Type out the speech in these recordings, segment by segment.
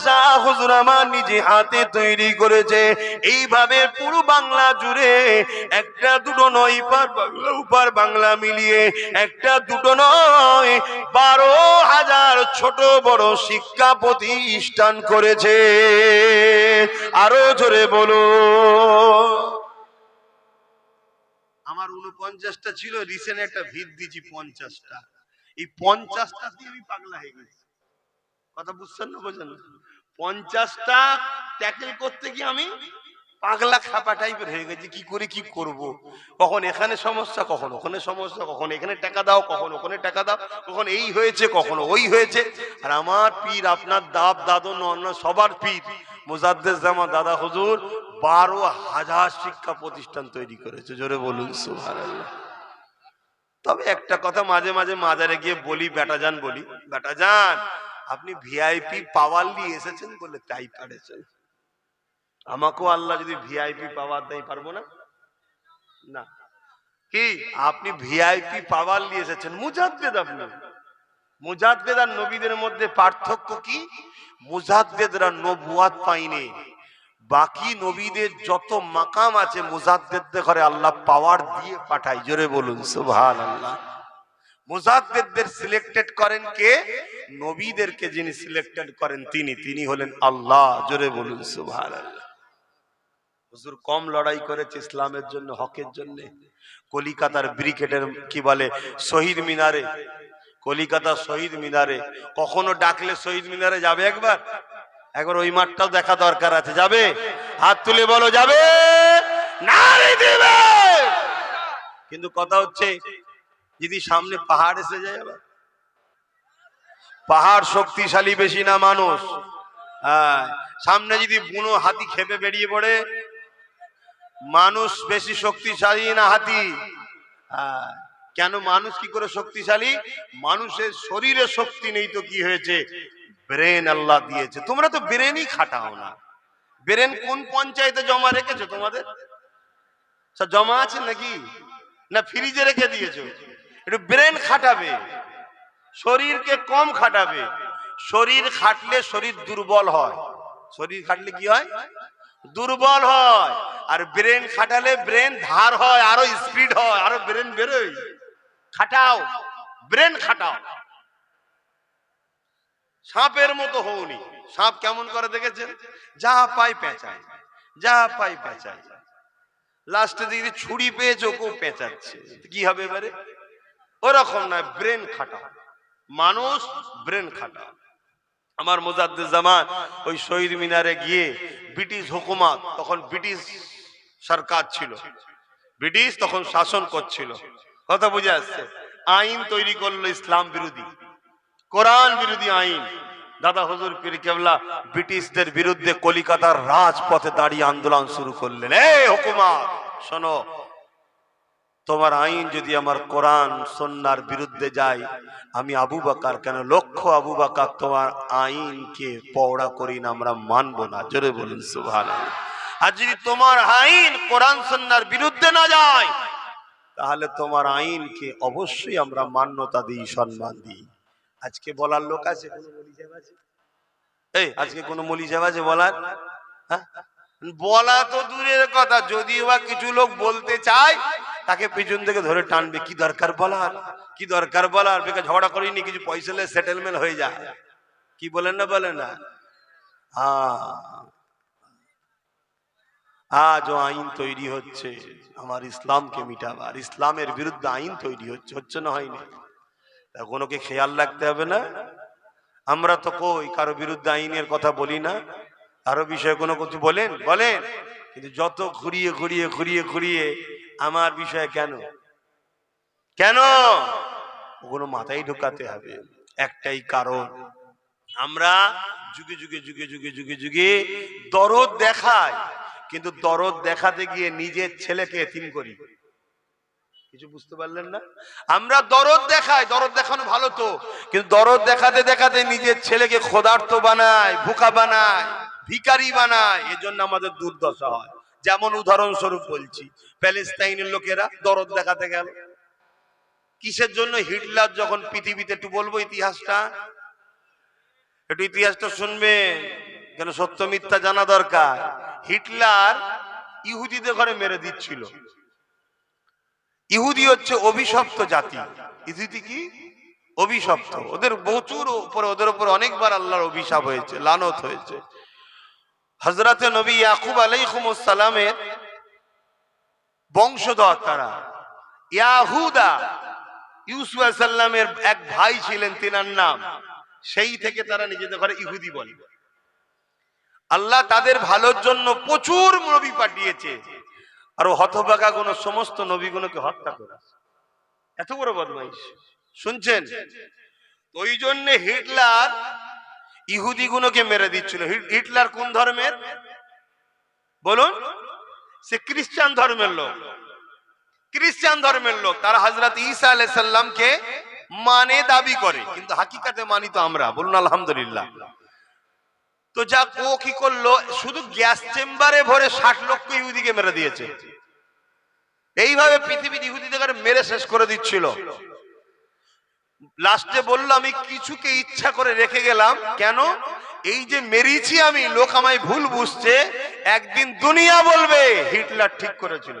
মাদ্রাসা হুজুর আমার নিজে হাতে তৈরি করেছে। এইভাবে পুরো বাংলা জুড়ে একটা দুটো নয় পার উপার বাংলা মিলিয়ে একটা দুটো নয়, বারো হাজার ছোট বড় শিক্ষা প্রতিষ্ঠান করেছে। আরও জোরে বলো। আমার উনপঞ্চাশটা ছিল রিসেন্ট একটা ভিত দিয়েছি পঞ্চাশটা। এই পঞ্চাশটা দিয়ে আমি পাগলা হয়ে গেছি। কথা বুঝছেন না বোঝেন না? পঞ্চাশটা ট্যাকেল করতে গিয়ে আমি পাগলা খাপা টাইপের হয়ে গেছে। কি করে, কি করব। কখন এখানে সমস্যা, কখন ওখানে সমস্যা, কখন এখানে টাকা দাও, কখন ওখানে টাকা দাও, কখন এই হয়েছে, কখনো ওই হয়েছে। আর আমার পীর, আপনার দাব, দাদন, অন্য সবার পীর মুজাদ্দেদ জামা দাদা হুজুর, বারো হাজার শিক্ষা প্রতিষ্ঠান তৈরি করেছে। জোরে বলুন তবে একটা কথা মাঝে মাঝে মাজারে গিয়ে বলি বেটা যান বলি বেটা যান আপনি ভিআইপি পাওয়ার নিয়ে এসেছেন বলে তাই পারেছেন। আমাকেও আল্লাহ যদি ভিআইপি পাওয়ার দেয়, পারব না? না। কি? আপনি ভিআইপি পাওয়ার নিয়ে এসেছেন। মুজাদ্দেদ আপনি। মুজাদ্দেদ আর নবীদের মধ্যে পার্থক্য কি? মুজাদ্দেদরা নবুয়াত পাইনি বাকি নবীদের যত মাকাম আছে, মুজাদ্দেদদের ঘরে আল্লাহ পাওয়ার দিয়ে পাঠায়। জোরে বলুন, সুবহানাল্লাহ। মুজাদ্দেদদের সিলেক্টেড করেন কে? নবীদেরকে যিনি সিলেক্টেড করেন তিনি। তিনি হলেন আল্লাহ। জোরে বলুন, সুবহানাল্লাহ। হুজুর, কম লড়াই করেছে ইসলামের জন্য, হকের জন্য। কলিকাতার ব্রিগেডের কি বলে? শহীদ মিনারে। কলিকাতা শহীদ মিনারে। কখনো ডাকলে শহীদ মিনারে যাবে একবার? একবার ওই মাঠটাও দেখা দরকার আছে। যাবে? হাত তুলে বলো, যাবে? কিন্তু কথা হচ্ছে যদি সামনে পাহাড় এসে যায় আবার। পাহাড় শক্তিশালী বেশি না মানুষ। হ্যাঁ সামনে যদি বুনো হাতি খেপে বেরিয়ে পড়ে মানুষ বেশি শক্তিশালী না হাতি। হ্যাঁ, কেন মানুষ কি করে শক্তিশালী? মানুষের শরীরে শক্তি নেই তো কি হয়েছে? ব্রেন আল্লাহ দিয়েছে। তোমরা তো ব্রেনই খাটাও না। ব্রেন কোন পঞ্চায়েতে জমা রেখেছো তোমাদের? জমা আছে নাকি? না ফ্রিজে রেখে দিয়েছ? একটু ব্রেন খাটাবে। শরীরকে কম খাটাবে। শরীর খাটলে শরীর দুর্বল হয়। শরীর খাটলে কি হয়? দুর্বল হয়। আর ব্রেন খাটালে ব্রেন ধার হয়, আরও স্পিড হয়, আরও ব্রেন বেরোয়। খাটাও। ব্রেন খাটাও। সাপের মতো হওনি। সাপ কেমন করে দেখেছেন? যা পাই পেঁচায়। যা পাই পেঁচায়। লাস্টে দিকে ছুরি পেয়েছে ওকেও পেঁচাচ্ছে। কি হবে এবারে? ওরকম না ব্রেন খাটাও মানুষ ব্রেন খাটাও আমার মোজাদ্দুল জামান ওই শহীদ মিনারে গিয়ে ব্রিটিশ হুকুমত, তখন ব্রিটিশ সরকার ছিল। ব্রিটিশ তখন শাসন করছিল। কথা বুঝে আসছে? আইন তৈরি করল ইসলাম বিরোধী। কোরআন বিরোধী আইন। দাদা হুজুর পীর কেবলা, ব্রিটিশদের বিরুদ্ধে কলিকাতার রাজপথে দাঁড়িয়ে আন্দোলন শুরু করলেন। এই হুকুমত, শোনো তোমার আইন যদি আমার কোরআন সন্ন্যার বিরুদ্ধে যায়, আমি আবু বাকার কেন? লক্ষ আবু বাকার, তোমার আইনকে পওড়া করি না, আমরা মানবো না। জোরে বলুন সুভান আর যদি তোমার আইন কোরআন সন্ন্যার বিরুদ্ধে না যায়, তাহলে তোমার আইনকে অবশ্যই আমরা মান্যতা দিই, সম্মান দিই। আজকে বলার লোক আছে? এই, আজকে কোনো মলি সাহেব আছে বলার? হ্যাঁ? বলা তো দূরের কথা, যদিও বা কিছু লোক বলতে চায় তাকে পিছন থেকে ধরে টানবে। কি দরকার বলার? কি দরকার বলার? বেকার ঝগড়া করিনি, কিছু পয়সা সেটেলমেন্ট হয়ে যায় কি বলেন না বলেন না? আজও আইন তৈরি হচ্ছে। আমার ইসলামকে মিটাবার। ইসলামের বিরুদ্ধে আইন তৈরি হচ্ছে। হচ্ছে না হয়নি। কোনোকে খেয়াল রাখতে হবে না? আমরা তো কই, কারও বিরুদ্ধে আইনের কথা বলি না। কারও বিষয়ে কোনো কিছু বলেন? বলেন। কিন্তু যত ঘুরিয়ে ঘুরিয়ে ঘুরিয়ে ঘুরিয়ে আমার বিষয়ে কেন? কেন? ওগুলো মাথায় ঢুকাতে হবে। একটাই কারণ, আমরা যুগে যুগে যুগে যুগে যুগে যুগে দরদ দেখাই, কিন্তু দরদ দেখাতে গিয়ে নিজের ছেলেকে এতিম করি। কিছু বুঝতে পারলেন না? আমরা দরদ দেখাই, দরদ দেখানো ভালো তো, কিন্তু দরদ দেখাতে দেখাতে নিজের ছেলেকে খোদার্থ বানায়, ভুকা বানায়। ভিকারি বানায়, এজন্য আমাদের দুর্দশা হয়। যেমন উদাহরণস্বরূপ বলছি প্যালেস্তাইনের লোকেরা দরদ দেখাতে গেল। কিসের জন্য? হিটলার যখন পৃথিবীতে, একটু বলব ইতিহাসটা? একটু ইতিহাসটা শুনবে কেন সত্য মিথ্যা জানা দরকার। হিটলার ইহুদিদের ঘরে মেরে দিচ্ছিল। ইহুদি হচ্ছে অভিশপ্ত জাতি। ইহুদি কি? অভিশপ্ত। ওদের প্রচুর উপরে, ওদের উপর অনেকবার আল্লাহর অভিশাপ হয়েছে, লানত হয়েছে। হজরতে নবী ইয়াকুব আলাইকুমসালামের বংশধর তারা। ইয়াহুদা ইউসুফ সাল্লামের এক ভাই ছিলেন, তিনার নাম। সেই থেকে তারা নিজেদের ঘরে ইহুদি বলে। আল্লাহ তাদের ভালোর জন্য প্রচুর নবী পাঠিয়েছে। আর হতভাগা কোন সমস্ত নবীগুলোকে হত্যা করে এত বড় বদমাইশ। শুনছেন? ওই জন্য হিটলার ইহুদি গুলোকে মেরে দিচ্ছিল। হিটলার কোন ধর্মের? বলুন। সে খ্রিস্টান ধর্মের লোক। খ্রিস্টান ধর্মের লোক। তারা হজরত ঈসা আলাইসাল্লামকে মানে দাবি করে। কিন্তু হাকিকাতে মানি তো আমরা। বলুন, আলহামদুলিল্লাহ। তো যা ও কি করল? শুধু গ্যাস চেম্বারে ভরে ষাট লক্ষ ইহুদিকে মেরে দিয়েছে। এইভাবে পৃথিবীর ইহুদিদের মেরে শেষ করে দিচ্ছিল। লাস্টে বলল, আমি কিছুকে ইচ্ছা করে রেখে গেলাম। কেন? এই যে মেরিছি আমি, লোক আমায় ভুল বুঝছে, একদিন দুনিয়া বলবে, হিটলার ঠিক করেছিল।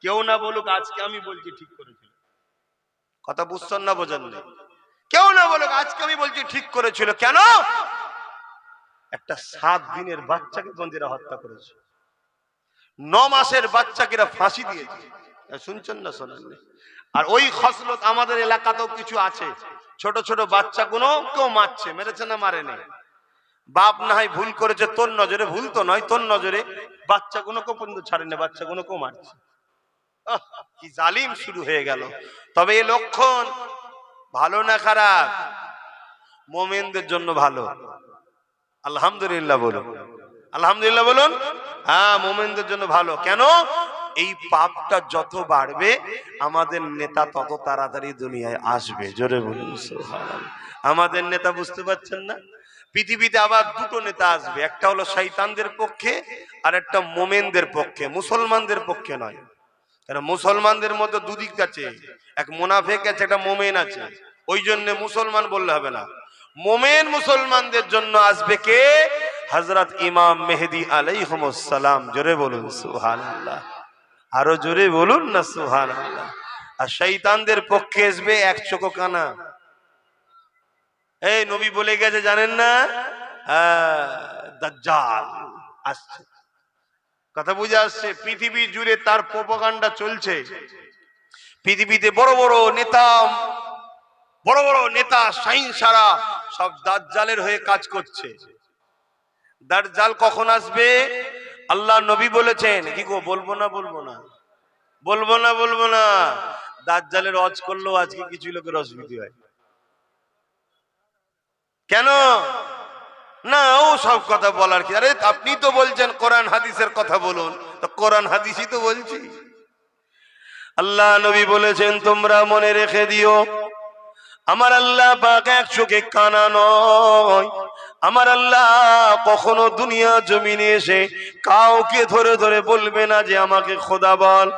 কেউ না বলুক, আজকে আমি বলছি ঠিক করেছিল। কথা বুঝছেন না বোঝেন না কেউ না বলুক, আজকে আমি বলছি ঠিক করেছিল। কেন? একটা সাত দিনের বাচ্চাকে বন্দিরা হত্যা করেছে। ন মাসের বাচ্চাকে ফাঁসি দিয়েছে। শুনছেন না শোনেন? আর ওই খসলত আমাদের এলাকাতেও কিছু আছে। ছোট ছোট বাচ্চাগুলো কেউ মারছে, মেরেছে না মারেনি। বাপ না হয় ভুল করেছে, তোর নজরে ভুল তো নয়, তোর নজরে বাচ্চাগুলোকেও পর্যন্ত ছাড়েনি বাচ্চাগুলোকেও মারছে। কি জালিম শুরু হয়ে গেল। তবে এই লক্ষণ ভালো না খারাপ? মোমেনদের জন্য ভালো। আলহামদুলিল্লাহ বলুন। আলহামদুলিল্লাহ বলুন। হ্যাঁ মোমেনদের জন্য ভালো। কেন? এই পাপটা যত বাড়বে, আমাদের নেতা তত তাড়াতাড়ি দুনিয়ায় আসবে। জোরে বলুন আমাদের নেতা বুঝতে পারছেন না? পৃথিবীতে আবার দুটো নেতা আসবে। একটা হলো শৈতানদের পক্ষে, আর একটা মোমেনদের পক্ষে। মুসলমানদের পক্ষে নয়। কারণ মুসলমানদের মধ্যে দুদিক আছে। এক মুনাফেক আছে, একটা মোমেন আছে। ওই জন্য মুসলমান বললে হবে না। মোমেন মুসলমানদের জন্য আসবে কে? হজরত ইমাম মেহেদি আলাই আলাইহমসালাম জোরে বলুন সুহান আরও জোরে বলুন না সুহান আর শৈতানদের পক্ষে আসবে এক চোখো কানা। এই নবী বলে গেছে জানেন না? আহ, দাজ্জাল আসছে। কথা বুঝে আসছে পৃথিবী জুড়ে তার প্রোপাগান্ডা চলছে। পৃথিবীতে বড় বড় নেতা বড় বড় নেতা সাইন সারা সব দাজ্জালের হয়ে কাজ করছে। দাজ্জাল কখন আসবে? আল্লাহ নবী বলেছেন, কি গো, বলব না বলব না? বলব না বলব না? দাজ্জালের অজ করলেও আজকে কিছু লোকের অসুবিধা হয়। কেন? না, ও সব কথা বলার কি? আরে, আপনি তো বলছেন কোরআন, হাদিসের কথা বলুন। তো কোরআন, হাদিসই তো বলছি। আল্লাহ নবী বলেছেন, তোমরা মনে রেখে দিও আমার আল্লাহ পাক এক চোখে কানা নয়। আমার আল্লাহ কখনো দুনিয়া জমিনে এসে কাউকে ধরে ধরে বলবে না যে আমাকে খোদা বল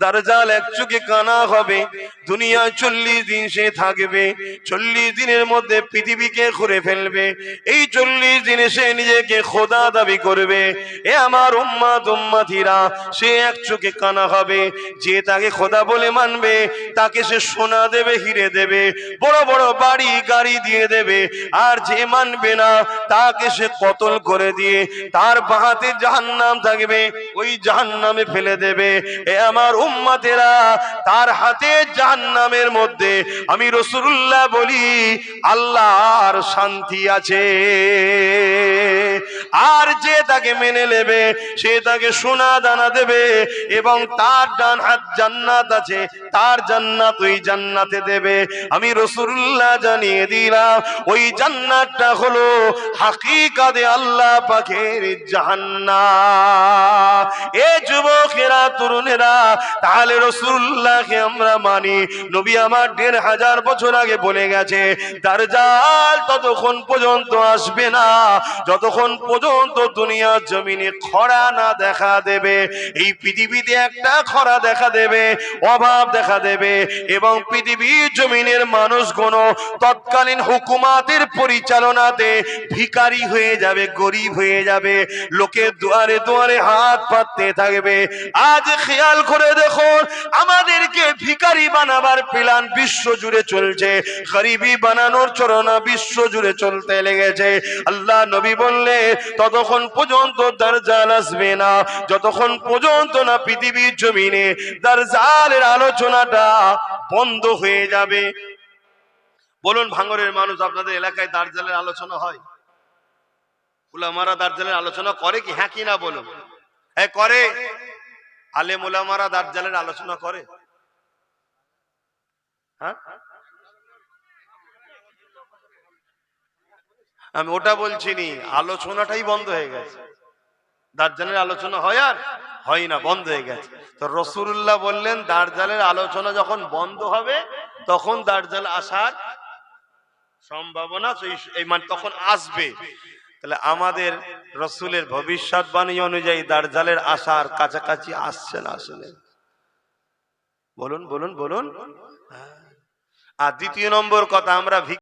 দারজাল এক চোখে কানা হবে। দুনিয়া চল্লিশ দিন সে থাকবে। চল্লিশ দিনের মধ্যে পৃথিবীকে ঘুরে ফেলবে। এই চল্লিশ দিনে সে নিজেকে খোদা দাবি করবে। এ আমার উম্মা উম্মাথিরা সে এক চোখে কানা হবে। যে তাকে খোদা বলে মানবে, তাকে সে সোনা দেবে, হিরে দেবে, বড় বড় বাড়ি, গাড়ি দিয়ে দেবে। আর যে মানবে না, তাকে সে কতল করে দিয়ে, তার বাহাতে জাহান্নাম থাকবে, ওই জাহান্নামে ফেলে দেবে। এ আমার উম্মাতেরা তার হাতে জাহান্নামের মধ্যে। আমি রসুল্লাহ বলি আল্লাহর শান্তি আছে। আর যে তাকে মেনে নেবে, সে তাকে সোনা দানা দেবে এবং তার ডান হাত জান্নাত আছে, তার জান্নাত ওই জান্নাতে দেবে। আমি রসুল্লাহ জানিয়ে দিলাম, ওই জান্নাতটা হলো হাকিকাতে আল্লাহ পাখের জাহান্নাত। এ যুবকেরা, তরুণেরা, তাহলে রসুল্লাহকে আমরা মানি। নবী আমার দেড় হাজার বছর আগে বলে গেছে তার জাল ততক্ষণ পর্যন্ত আসবে না, যতক্ষণ পর্যন্ত পর্যন্ত দুনিয়া জমিনে খরা না দেখা দেবে, এই পৃথিবীতে একটা খরা দেখা দেবে, অভাব দেখা দেবে এবং পৃথিবীর জমিনের মানুষগুণ তৎকালীন হুকুমাতের পরিচালনাতে ভিখারি হয়ে যাবে, গরিব হয়ে যাবে লোকের দুয়ারে দুয়ারে হাত পাততে থাকবে। আজ খেয়াল করে দেখুন, আমাদেরকে ভিখারি বানাবার প্ল্যান বিশ্ব জুড়ে চলছে, গরিবি বানানোর চরণা বিশ্ব জুড়ে চলতে লেগেছে। আল্লাহ নবী বললে ততক্ষণ পর্যন্ত দার্জাল আসবে না। যতক্ষণ পর্যন্ত না পৃথিবীর জমিনে দার্জালের আলোচনাটা বন্ধ হয়ে যাবে। বলুন, ভাঙরের মানুষ আপনাদের এলাকায় দার্জালের আলোচনা হয়? উলামারা দার্জালের আলোচনা করে কি? হ্যাঁ কি না বলুন। হ্যাঁ করে। আলেম উলামারা দার্জালের আলোচনা করে। হ্যাঁ? আমি ওটা বলছি নি আলোচনাটাই বন্ধ হয়ে গেছে। দার্জালের আলোচনা হয় আর হয় না, বন্ধ হয়ে গেছে। তো রসুল্লাহ বললেন, দার্জালের আলোচনা যখন বন্ধ হবে, তখন দার্জাল আসার সম্ভাবনা মানে তখন আসবে। তাহলে আমাদের রসুলের ভবিষ্যৎবাণী অনুযায়ী দার্জালের আসার কাছাকাছি আসছে না আসলে? বলুন বলুন বলুন। হ্যাঁ। আর দ্বিতীয় নম্বর কথা, আমরা